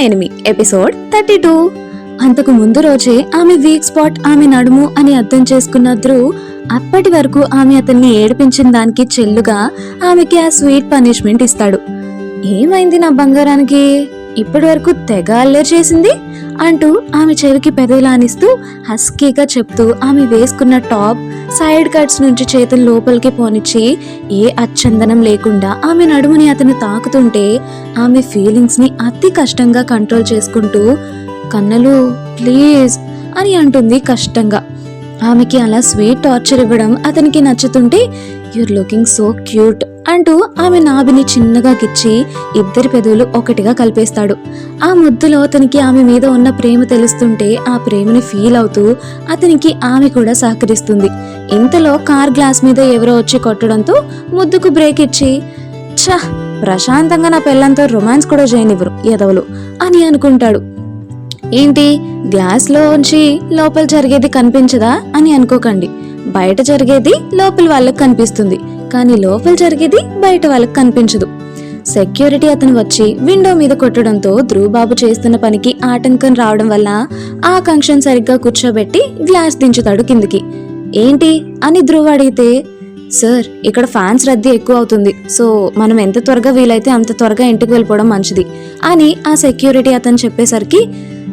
Enemy episode thirty two. అంతకు ముందు రోజే ఆమె వీక్ స్పాట్ ఆమె నడుము అని అర్థం చేసుకున్న ధ్రువ్ అప్పటి వరకు ఆమె అతన్ని ఏడిపించిన దానికి చెల్లుగా ఆమెకి ఆ స్వీట్ పనిష్మెంట్ ఇస్తాడు. ఏమైంది నా బంగారానికి? ఇప్పటి వరకు తెగ అల్లరి చేసింది అంటూ ఆమె చెవికి పెదలానిస్తూ హస్కీగా చెప్తూ ఆమె వేసుకున్న టాప్ సైడ్ కట్స్ నుంచి చేతులు లోపలికి పోనిచ్చి ఏ అచ్చందనం లేకుండా ఆమె నడుముని అతను తాకుతుంటే ఆమె ఫీలింగ్స్ని అతి కష్టంగా కంట్రోల్ చేసుకుంటూ కన్నలు ప్లీజ్ అని అంటుంది కష్టంగా. ఆమెకి అలా స్వీట్ టార్చర్ ఇవ్వడం అతనికి నచ్చుతుంటే యూర్ లుకింగ్ సో క్యూట్ అంటూ ఆమె నాభిని చిన్నగా గిచ్చి ఇద్దరి పెదవులు ఒకటిగా కలిపేస్తాడు. ఆ ముద్దులో అతనికి ఆమె మీద ఉన్న ప్రేమ తెలుస్తుంటే ఆ ప్రేమని ఫీల్ అవుతూ అతనికి ఆమె కూడా సహకరిస్తుంది. ఇంతలో కార్ గ్లాస్ మీద ఎవరో వచ్చి కొట్టడంతో ముద్దుకు బ్రేక్ ఇచ్చి ఛ ప్రశాంతంగా నా పిల్లంతో రొమాన్స్ కూడా చేయనివ్వరు ఎదవలు అని అనుకుంటాడు. ఏంటి గ్లాస్లో ఉంచి లోపల జరిగేది కనిపించదా? అని అనుకోకండి. బయట జరిగేది లోపల వాళ్ళకి కనిపిస్తుంది. కానీ లోపల జరిగేది బయట వాళ్ళకి కనిపించదు. సెక్యూరిటీ అతను వచ్చి విండో మీద కొట్టడంతో ధ్రువబాబు చేస్తున్న పనికి ఆటంకం రావడం వల్ల ఆకాంక్షను సరిగ్గా కూర్చోబెట్టి గ్లాస్ దించుతాడు కిందికి. ఏంటి? అని ధ్రువ అడిగితే సార్ ఇక్కడ ఫ్యాన్స్ రద్దీ ఎక్కువ అవుతుంది. సో మనం ఎంత త్వరగా వీలైతే అంత త్వరగా ఇంటికి వెళ్ళిపోవడం మంచిది. అని ఆ సెక్యూరిటీ అతను చెప్పేసరికి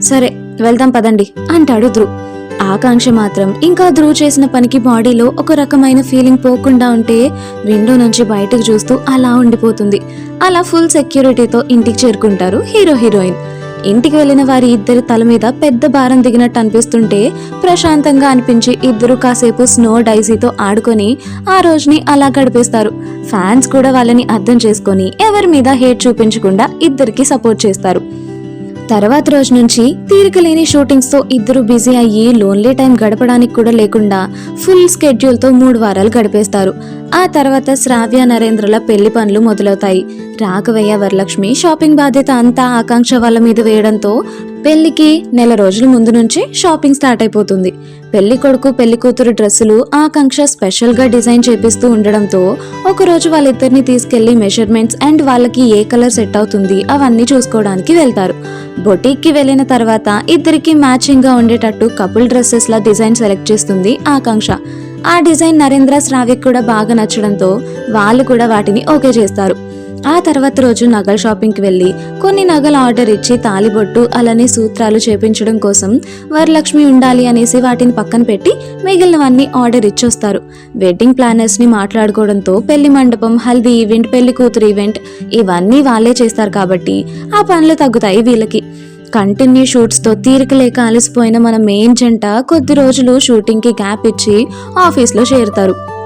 సరే వెళ్దాం పదండి. అంటాడు ధ్రువ్. ఆకాంక్ష మాత్రం. ఇంకా ధ్రువ్ చేసిన పనికి బాడీలో ఒక రకమైన ఫీలింగ్ పోకుండా ఉంటే విండో నుంచి బయటకు చూస్తూ అలా ఉండిపోతుంది. అలా ఫుల్ సెక్యూరిటీతో ఇంటికి చేరుకుంటారు హీరో హీరోయిన్. ఇంటికి వెళ్ళిన వారి ఇద్దరి తల మీద పెద్ద భారం దిగినట్టు అనిపిస్తుంటే ప్రశాంతంగా అనిపించి ఇద్దరు కాసేపు స్నో డైసీతో ఆడుకొని ఆ రోజుని అలా గడిపేస్తారు. ఫ్యాన్స్ కూడా వాళ్ళని అర్థం చేసుకొని ఎవరి మీద హేట్ చూపించకుండా ఇద్దరికి సపోర్ట్ చేస్తారు. తర్వాత రోజు నుంచి తీరిక లేని షూటింగ్స్తో ఇద్దరు బిజీ అయ్యి లోన్లీ టైం గడపడానికి కూడా లేకుండా ఫుల్ స్కెడ్యూల్తో మూడు వారాలు గడిపేస్తారు. ఆ తర్వాత శ్రావ్య నరేంద్రల పెళ్ళి పనులు మొదలవుతాయి. రాఘవయ్య వరలక్ష్మి షాపింగ్ బాధ్యత అంతా ఆకాంక్ష వాళ్ళ మీద వేయడంతో పెళ్ళికి నెల రోజుల ముందు నుంచి షాపింగ్ స్టార్ట్ అయిపోతుంది. పెళ్ళి కొడుకు పెళ్ళి కూతురు డ్రెస్సులు ఆకాంక్ష స్పెషల్గా డిజైన్ చేపిస్తూ ఉండడంతో ఒకరోజు వాళ్ళిద్దరిని తీసుకెళ్ళి మెజర్మెంట్స్ అండ్ వాళ్ళకి ఏ కలర్ సెట్ అవుతుంది అవన్నీ చూసుకోవడానికి వెళ్తారు. బొటీక్కి వెళ్ళిన తర్వాత ఇద్దరికి మ్యాచింగ్గా ఉండేటట్టు కపుల్ డ్రెస్సెస్ లా డిజైన్ సెలెక్ట్ చేస్తుంది ఆకాంక్ష. ఆ డిజైన్ నరేంద్ర శ్రావిక్ కూడా బాగా నచ్చడంతో వాళ్ళు కూడా వాటిని ఓకే చేస్తారు. ఆ తర్వాత రోజు నగల షాపింగ్కి వెళ్ళి కొన్ని నగలు ఆర్డర్ ఇచ్చి తాలిబొట్టు అలానే సూత్రాలు చేపించడం కోసం వరలక్ష్మి ఉండాలి అనేసి వాటిని పక్కన పెట్టి మిగిలినవన్నీ ఆర్డర్ ఇచ్చొస్తారు. వెడ్డింగ్ ప్లానర్స్ని మాట్లాడుకోవడంతో పెళ్ళి మండపం హల్దీ ఈవెంట్ పెళ్ళి కూతురు ఈవెంట్ ఇవన్నీ వాళ్ళే చేస్తారు కాబట్టి ఆ పనులు తగ్గుతాయి వీళ్ళకి. కంటిన్యూ షూట్స్తో తీరిక లేక అలసిపోయిన మన మెయిన్ జంట కొద్ది రోజులు షూటింగ్కి గ్యాప్ ఇచ్చి ఆఫీస్లో చేరుతారు.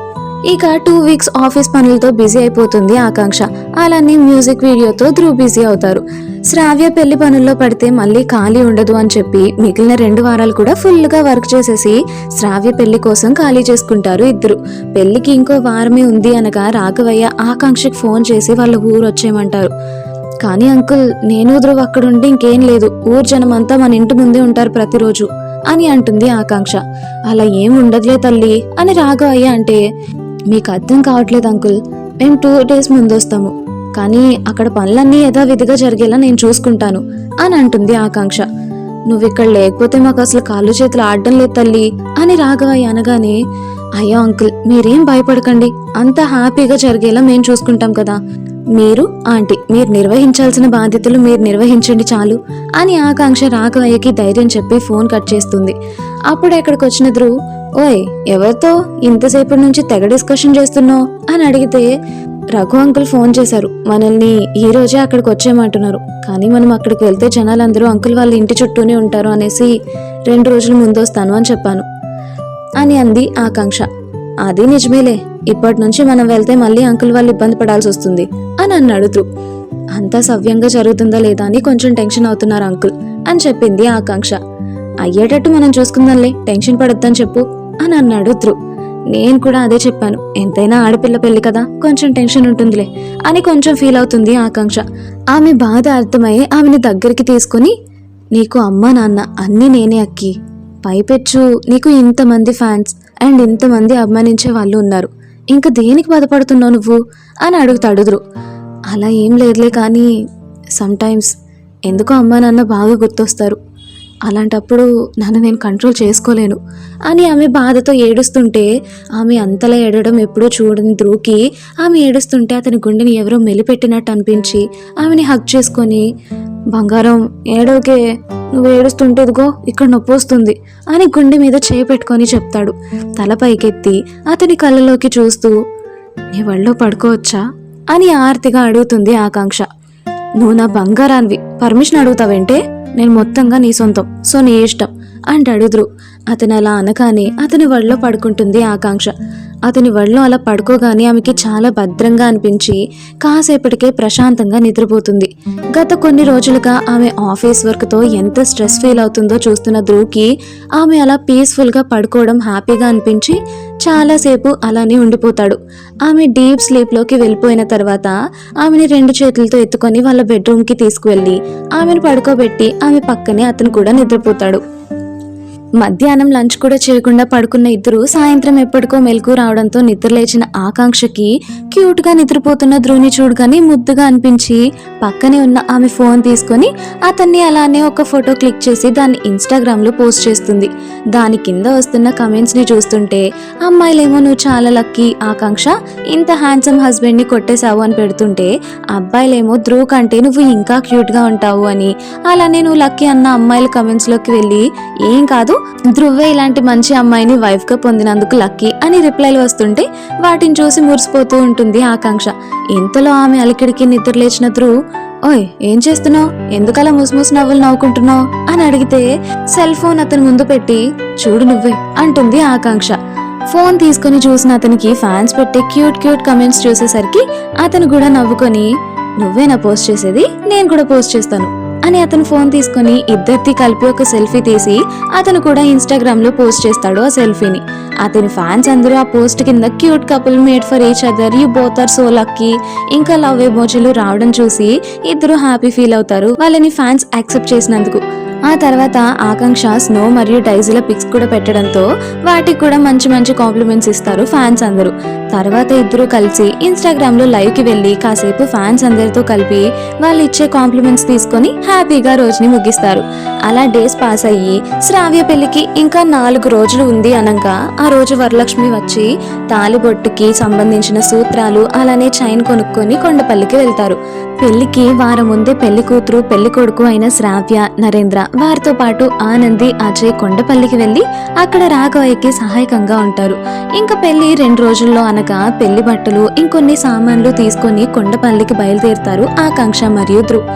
ఇక టూ వీక్స్ ఆఫీస్ పనులతో బిజీ అయిపోతుంది ఆకాంక్ష. అలానే మ్యూజిక్ వీడియోతో ధ్రువ్ బిజీ అవుతారు. శ్రావ్య పెళ్ళి పనుల్లో పడితే మళ్ళీ ఖాళీ ఉండదు అని చెప్పి మిగిలిన రెండు వారాలు కూడా ఫుల్గా వర్క్ చేసేసి శ్రావ్య పెళ్ళి కోసం ఖాళీ చేసుకుంటారు ఇద్దరు. పెళ్ళికి ఇంకో వారమే ఉంది అనగా రాఘవయ్య ఆకాంక్షకి ఫోన్ చేసి వాళ్ళ ఊరు వచ్చేయమంటారు. కానీ అంకుల్ నేను ధ్రువ్ అక్కడుండి ఇంకేం లేదు. ఊరు జనమంతా మన ఇంటి ముందే ఉంటారు ప్రతిరోజు అని అంటుంది ఆకాంక్ష. అలా ఏం ఉండదులే తల్లి అని రాఘవయ్య అంటే మీకు అర్థం కావట్లేదు అంకుల్. మేము టూ డేస్ ముందు వస్తాము కానీ అక్కడ పనులన్నీ యథావిధిగా జరిగేలా నేను చూసుకుంటాను అని అంటుంది ఆకాంక్ష. నువ్వు ఇక్కడ లేకపోతే మాకు అసలు కాళ్ళు చేతులు ఆడడం లేదు తల్లి అని రాఘవయ్య అనగానే అయ్యో అంకుల్ మీరేం భయపడకండి. అంత హ్యాపీగా జరిగేలా మేము చూసుకుంటాం కదా. మీరు ఆంటీ మీరు నిర్వహించాల్సిన బాధ్యతలు మీరు నిర్వహించండి చాలు అని ఆకాంక్ష రాఘవయ్యకి ధైర్యం చెప్పి ఫోన్ కట్ చేస్తుంది. అప్పుడు ఎక్కడికి వచ్చిన ధ్రువ్ ఓయ్ ఎవరితో ఇంతసేపటి నుంచి తెగ డిస్కషన్ చేస్తున్నావు? అని అడిగితే రఘు అంకుల్ ఫోన్ చేశారు. మనల్ని ఈ రోజే అక్కడికి వచ్చేయమంటున్నారు. కానీ మనం అక్కడికి వెళ్తే జనాలందరూ అంకుల్ వాళ్ళ ఇంటి చుట్టూనే ఉంటారు అనేసి రెండు రోజులు ముందు వస్తాను అని చెప్పాను అని అంది ఆకాంక్ష. అది నిజమేలే. ఇప్పటి నుంచి మనం వెళ్తే మళ్ళీ అంకుల్ వాళ్ళు ఇబ్బంది పడాల్సి వస్తుంది అని అన్నాడు ధ్రువ్. అంతా సవ్యంగా జరుగుతుందా లేదా అని కొంచెం టెన్షన్ అవుతున్నారు అంకుల్ అని చెప్పింది ఆకాంక్ష. అయ్యేటట్టు మనం చూసుకుందాంలే. టెన్షన్ పడొద్దని చెప్పు అని అన్నాడు ధ్రువ్ నేను కూడా అదే చెప్పాను. ఎంతైనా ఆడపిల్ల పెళ్ళి కదా కొంచెం టెన్షన్ ఉంటుందిలే అని కొంచెం ఫీల్ అవుతుంది ఆకాంక్ష. ఆమె బాధ అర్థమై ఆమెని దగ్గరికి తీసుకుని నీకు అమ్మ నాన్న అన్నీ నేనే అక్కి. పైపెచ్చు నీకు ఇంతమంది ఫ్యాన్స్ అండ్ ఇంతమంది అభిమానించే వాళ్ళు ఉన్నారు. ఇంకా దేనికి బాధపడుతున్నావు నువ్వు అని అడుగుతాడు ధ్రువ్ అలా ఏం లేదులే కానీ సమ్టైమ్స్ ఎందుకో అమ్మా నాన్న బాగా గుర్తొస్తారు. అలాంటప్పుడు నన్ను నేను కంట్రోల్ చేసుకోలేను. అని ఆమె బాధతో ఏడుస్తుంటే ఆమె అంతలా ఏడవడం ఎప్పుడూ చూడని ధ్రువుకి ఆమె ఏడుస్తుంటే అతని గుండెని ఎవరో మెలిపెట్టినట్టు అనిపించి ఆమెని హక్ చేసుకొని బంగారం ఏడవకే నువ్వు ఏడుస్తుంటే ఇదిగో ఇక్కడ నొప్పి వస్తుంది అని గుండె మీద చేయి పెట్టుకొని చెప్తాడు. తల పైకెత్తి అతని కళ్ళలోకి చూస్తూ నీ వళ్ళో పడుకోవచ్చా? అని ఆర్తిగా అడుగుతుంది ఆకాంక్ష. నువ్వు నా బంగారాన్వి. పర్మిషన్ అడుగుతావేంటే? నేను మొత్తంగా నీ సొంతం. సో నీ ఇష్టం అంటాడు ధ్రువ్ అతను అలా అనగానే అతని వడిలో పడుకుంటుంది ఆకాంక్ష. అతని వడిలో అలా పడుకోగానే ఆమెకి చాలా భద్రంగా అనిపించి కాసేపటికే ప్రశాంతంగా నిద్రపోతుంది. గత కొన్ని రోజులుగా ఆమె ఆఫీస్ వర్క్తో ఎంత స్ట్రెస్ ఫీల్ అవుతుందో చూస్తున్న ధ్రువ్కి ఆమె అలా పీస్ఫుల్గా పడుకోవడం హ్యాపీగా అనిపించి చాలాసేపు అలానే ఉండిపోతాడు. ఆమె డీప్ స్లీప్లోకి వెళ్ళిపోయిన తర్వాత ఆమెని రెండు చేతులతో ఎత్తుకొని వాళ్ళ బెడ్రూమ్కి తీసుకువెళ్ళి ఆమెను పడుకోబెట్టి ఆమె పక్కనే అతను కూడా నిద్రపోతాడు. మధ్యాహ్నం లంచ్ కూడా చేయకుండా పడుకున్న ఇద్దరు సాయంత్రం ఎప్పటికో మెలకు రావడంతో నిద్రలేచిన ఆకాంక్షకి క్యూట్గా నిద్రపోతున్న ధ్రువుని చూడగానే ముద్దుగా అనిపించి పక్కనే ఉన్న ఆమె ఫోన్ తీసుకొని అతన్ని అలానే ఒక ఫోటో క్లిక్ చేసి దాన్ని ఇన్స్టాగ్రామ్లో పోస్ట్ చేస్తుంది. దాని కింద వస్తున్న కమెంట్స్ని చూస్తుంటే అమ్మాయిలేమో నువ్వు చాలా లక్కీ ఆకాంక్ష ఇంత హ్యాండ్సమ్ హస్బెండ్ని కొట్టేశావు అని పెడుతుంటే అబ్బాయిలేమో ధ్రువ్ కంటే నువ్వు ఇంకా క్యూట్గా ఉంటావు అని. అలానే నువ్వు లక్కీ అన్న అమ్మాయిల కమెంట్స్లోకి వెళ్ళి ఏం కాదు ధ్రువే ఇలాంటి మంచి అమ్మాయిని వైఫ్గా పొందినందుకు లక్కీ అని రిప్లైలు వస్తుంటే వాటిని చూసి మురిసిపోతూ ఉంటుంది ఆకాంక్ష. ఇంతలో ఆమె అలికిడికి నిద్రలేచిన ధ్రువ్ ఓయ్ ఏం చేస్తున్నావు? ఎందుకలా ముసుముసు నవ్వులు నవ్వుకుంటున్నావు? అని అడిగితే సెల్ ఫోన్ అతని ముందు పెట్టి చూడు నువ్వే అంటుంది ఆకాంక్ష. ఫోన్ తీసుకుని చూసిన అతనికి ఫ్యాన్స్ పెట్టే క్యూట్ క్యూట్ కమెంట్స్ చూసేసరికి అతను కూడా నవ్వుకొని నువ్వేనా పోస్ట్ చేసేది? నేను కూడా పోస్ట్ చేస్తాను. అని అతను ఫోన్ తీసుకుని ఇద్దరిది కలిపి ఒక సెల్ఫీ తీసి అతను కూడా ఇన్స్టాగ్రామ్లో పోస్ట్ చేస్తాడు ఆ సెల్ఫీని. అతని ఫ్యాన్స్ అందరూ ఆ పోస్ట్ కింద cute couple made for each other you both are so lucky. ఇంకా లవ్ ఎమోజీలు రావడం చూసి ఇద్దరు హ్యాపీ ఫీల్ అవుతారు వాళ్ళని ఫ్యాన్స్ యాక్సెప్ట్ చేసినందుకు. ఆ తర్వాత ఆకాంక్ష స్నో మరియు డైజీల పిక్స్ కూడా పెట్టడంతో వాటికి కూడా మంచి మంచి కాంప్లిమెంట్స్ ఇస్తారు ఫ్యాన్స్ అందరూ. తర్వాత ఇద్దరు కలిసి ఇన్స్టాగ్రామ్లో లైవ్కి వెళ్ళి కాసేపు ఫ్యాన్స్ అందరితో కలిపి వాళ్ళు ఇచ్చే కాంప్లిమెంట్స్ తీసుకొని హ్యాపీగా రోజుని ముగిస్తారు. అలా డేస్ పాస్ అయ్యి శ్రావ్య పెళ్ళికి ఇంకా నాలుగు రోజులు ఉంది అనగా ఆ రోజు వరలక్ష్మి వచ్చి తాలిబొట్టుకి సంబంధించిన సూత్రాలు అలానే చైన్ కొనుక్కొని కొండపల్లికి వెళ్తారు. పెళ్ళికి వారం ముందే పెళ్ళి కూతురు పెళ్ళి కొడుకు అయిన శ్రావ్య నరేంద్ర వారితో పాటు ఆనంది అజయ్ కొండపల్లికి వెళ్ళి అక్కడ రాఘవయ్యకి సహాయకంగా ఉంటారు. ఇంకా పెళ్ళి రెండు రోజుల్లో అనగా పెళ్ళి బట్టలు ఇంకొన్ని సామాన్లు తీసుకొని కొండపల్లికి బయలుదేరుతారు ఆకాంక్ష మరియు ధ్రువ్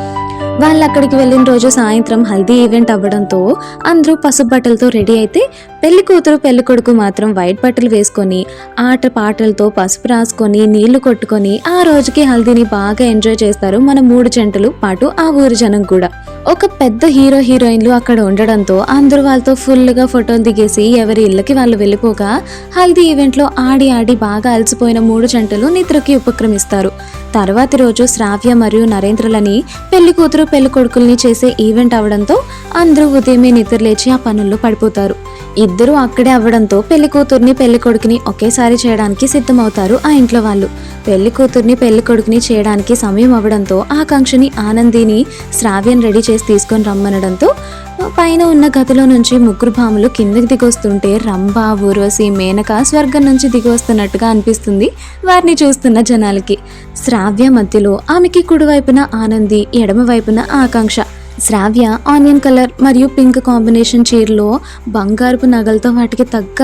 వాళ్ళు అక్కడికి వెళ్ళిన రోజు సాయంత్రం హల్దీ ఈవెంట్ అవ్వడంతో అందరూ పసుపు బట్టలతో రెడీ అయితే పెళ్ళి కూతురు పెళ్ళి కొడుకు మాత్రం వైట్ బట్టలు వేసుకొని ఆట పాటలతో పసుపు రాసుకొని నీళ్ళు కొట్టుకొని ఆ రోజుకి హల్దీని బాగా ఎంజాయ్ చేస్తారు మన మూడు జంటలు పాటు ఆ ఊరి జనం కూడా. ఒక పెద్ద హీరో హీరోయిన్లు అక్కడ ఉండడంతో అందరూ వాళ్ళతో ఫుల్గా ఫోటోలు దిగేసి ఎవరి ఇళ్ళకి వాళ్ళు వెళ్ళిపోగా హల్దీ ఈవెంట్లో ఆడి ఆడి బాగా అలసిపోయిన మూడు జంటలు నిద్రకి ఉపక్రమిస్తారు. తర్వాతి రోజు శ్రావ్య మరియు నరేంద్రలని పెళ్ళి కూతురు పెళ్ళి కొడుకుల్ని చేసే ఈవెంట్ అవడంతో అందరూ ఉదయమే నిద్రలేచి ఆ పనుల్లో పడిపోతారు. ఇద్దరూ అక్కడే అవ్వడంతో పెళ్ళి కూతుర్ని పెళ్ళి కొడుకుని ఒకేసారి చేయడానికి సిద్ధమవుతారు ఆ ఇంట్లో వాళ్ళు. పెళ్ళి కూతుర్ని పెళ్ళి కొడుకుని చేయడానికి సమయం అవ్వడంతో ఆకాంక్షని ఆనందిని శ్రావ్యం రెడీ చేసి తీసుకొని రమ్మనడంతో పైన ఉన్న గదిలో నుంచి ముగ్గురు భాములు కిందకి దిగొస్తుంటే రంభ ఊర్వశి మేనక స్వర్గం నుంచి దిగొస్తున్నట్టుగా అనిపిస్తుంది వారిని చూస్తున్న జనాలకి. శ్రావ్య మధ్యలో ఆమెకి కుడివైపున ఆనంది ఎడమ వైపున ఆకాంక్ష. శ్రావ్య ఆనియన్ కలర్ మరియు పింక్ కాంబినేషన్ చీరలో బంగారపు నగలతో వాటికి తగ్గ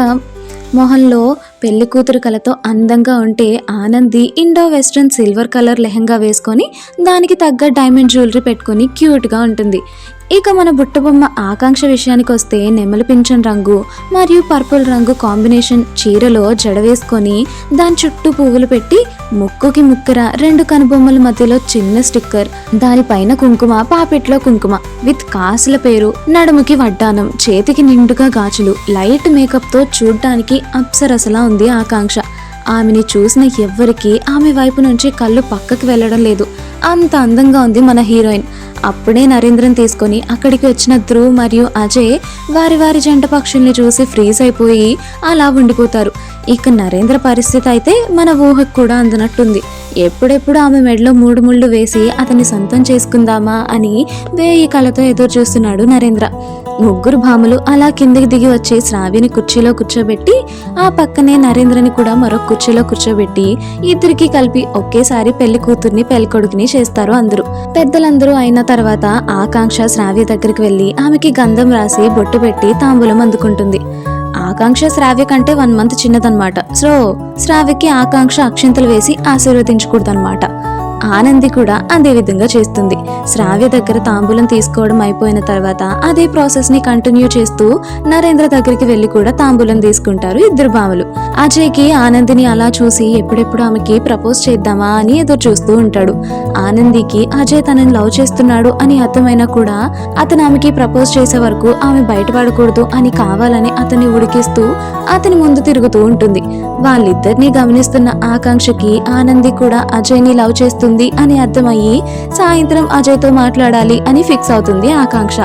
మొహంలో పెళ్ళి కూతురు కలతో అందంగా ఉంటే Anandi Indo western silver colour lehenga వేసుకొని దానికి తగ్గ డైమండ్ జ్యువెలరీ పెట్టుకొని క్యూట్గా ఉంటుంది. ఇక మన బుట్టబొమ్మ ఆకాంక్ష విషయానికి వస్తే నెమలి పింఛన్ రంగు మరియు పర్పుల్ రంగు కాంబినేషన్ చీరలో జడ వేసుకొని దాని చుట్టూ పువ్వులు పెట్టి ముక్కుకి ముక్కర రెండు కనుబొమ్మల మధ్యలో చిన్న స్టిక్కర్ దానిపైన కుంకుమ పాపెట్లో కుంకుమ విత్ కాసుల పేరు నడుముకి వడ్డానం చేతికి నిండుగా గాజులు లైట్ మేకప్తో చూడ్డానికి అప్సరసలా ఉంది ఆకాంక్ష. ఆమెని చూసిన ఎవ్వరికీ ఆమె వైపు నుంచి కళ్ళు పక్కకి వెళ్ళడం లేదు. అంత అందంగా ఉంది మన హీరోయిన్. అప్పుడే నరేంద్రన్ తీసుకొని అక్కడికి వచ్చిన ధ్రువ్ మరియు అజయ్ వారి వారి జంట పక్షుల్ని చూసి ఫ్రీజ్ అయిపోయి అలా ఉండిపోతారు. ఇక నరేంద్ర పరిస్థితి అయితే మన ఊహకు కూడా అందనట్టుంది. ఎప్పుడెప్పుడు ఆమె మెడలో మూడు ముళ్ళు వేసి అతన్ని సొంతం చేసుకుందామా అని వేయి కళతో ఎదురు చూస్తున్నాడు నరేంద్ర. ముగ్గురు భాములు అలా కిందికి దిగి వచ్చి శ్రావ్యని కుర్చీలో కూర్చోబెట్టి ఆ పక్కనే నరేంద్రని కూడా మరొక కుర్చీలో కూర్చోబెట్టి ఇద్దరికి కలిపి ఒకేసారి పెళ్ళి కూతుర్ని పెళ్ళి కొడుకుని చేస్తారు అందరూ. పెద్దలందరూ అయిన తర్వాత ఆకాంక్ష శ్రావ్య దగ్గరికి వెళ్ళి ఆమెకి గంధం రాసి బొట్టు పెట్టి తాంబూలం అందుకుంటుంది. ఆకాంక్ష శ్రావ్య కంటే వన్ మంత్ చిన్నదన్నమాట. సో శ్రావ్యకి ఆకాంక్ష అక్షింతలు వేసి ఆశీర్వదించకూడదన్నమాట. ఆనంది కూడా అదే విధంగా చేస్తుంది. శ్రావ్య దగ్గర తాంబూలం తీసుకోవడం అయిపోయిన తర్వాత అదే ప్రాసెస్ని కంటిన్యూ చేస్తూ నరేంద్ర దగ్గరికి వెళ్ళి కూడా తాంబూలం తీసుకుంటారు ఇద్దరు భామలు. అజయ్కి ఆనందిని అలా చూసి ఎప్పుడెప్పుడు ఆమెకి ప్రపోజ్ చేద్దామా అని ఎదురు చూస్తూ ఉంటాడు. ఆనందికి అజయ్ తనని లవ్ చేస్తున్నాడు అని అర్థమైనా కూడా అతను ఆమెకి ప్రపోజ్ చేసే వరకు ఆమె బయటపడకూడదు అని కావాలని అతన్ని ఉడికిస్తూ అతని ముందు తిరుగుతూ ఉంటుంది. వాళ్ళిద్దరినీ గమనిస్తున్న ఆకాంక్షకి ఆనంది కూడా అజయ్ని లవ్ చేస్తుంది అని అర్థమయ్యి సాయంత్రం అజయ్తో మాట్లాడాలి అని ఫిక్స్ అవుతుంది ఆకాంక్ష.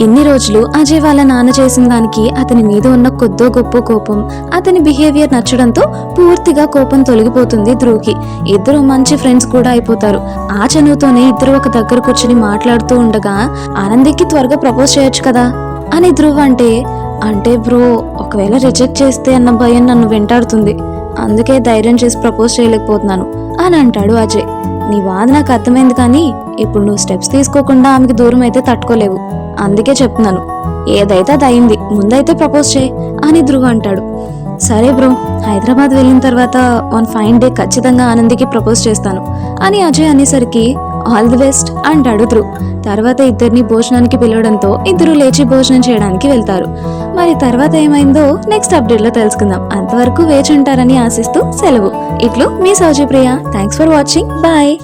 ఇన్ని రోజులు అజయ్ వాళ్ళ నాన్న చేసిన దానికి అతని మీద ఉన్న కొద్దో గొప్ప కోపం అతని బిహేవియర్ నచ్చడంతో పూర్తిగా కోపం తొలగిపోతుంది ధ్రువ్కి. ఇద్దరు మంచి ఫ్రెండ్స్ కూడా అయిపోతారు. ఆ చనువుతోనే ఇద్దరు ఒక దగ్గర కూర్చుని మాట్లాడుతూ ఉండగా ఆనందికి త్వరగా ప్రపోజ్ చేయొచ్చు కదా? అని ధ్రువ్ అంటే అంటే బ్రో ఒకవేళ రిజెక్ట్ చేస్తే అన్న భయం నన్ను వెంటాడుతుంది. అందుకే ధైర్యం చేసి ప్రపోజ్ చేయలేకపోతున్నాను అని అంటాడు అజయ్. నీ బాధ నాకు అర్థమైంది కానీ ఇప్పుడు నువ్వు స్టెప్స్ తీసుకోకుండా ఆమెకి దూరం అయితే తట్టుకోలేవు. అందుకే చెప్తున్నాను ఏదైతే అది అయింది ముందైతే ప్రపోజ్ చేయి అని ధ్రువ్ అంటాడు. సరే బ్రో హైదరాబాద్ వెళ్ళిన తర్వాత వన్ ఫైన్ డే ఖచ్చితంగా ఆనందికి ప్రపోజ్ చేస్తాను అని అజయ్ అనేసరికి ఆల్ ది బెస్ట్ అంటాడు ధ్రువ్ తర్వాత ఇద్దరిని భోజనానికి పిలవడంతో ఇద్దరు లేచి భోజనం చేయడానికి వెళ్తారు. మరి తర్వాత ఏమైందో నెక్స్ట్ అప్డేట్లో తెలుసుకుందాం. అంతవరకు వేచి ఉంటారని ఆశిస్తూ సెలవు. ఇట్లు మీ Sowji Priya. Thanks for watching bye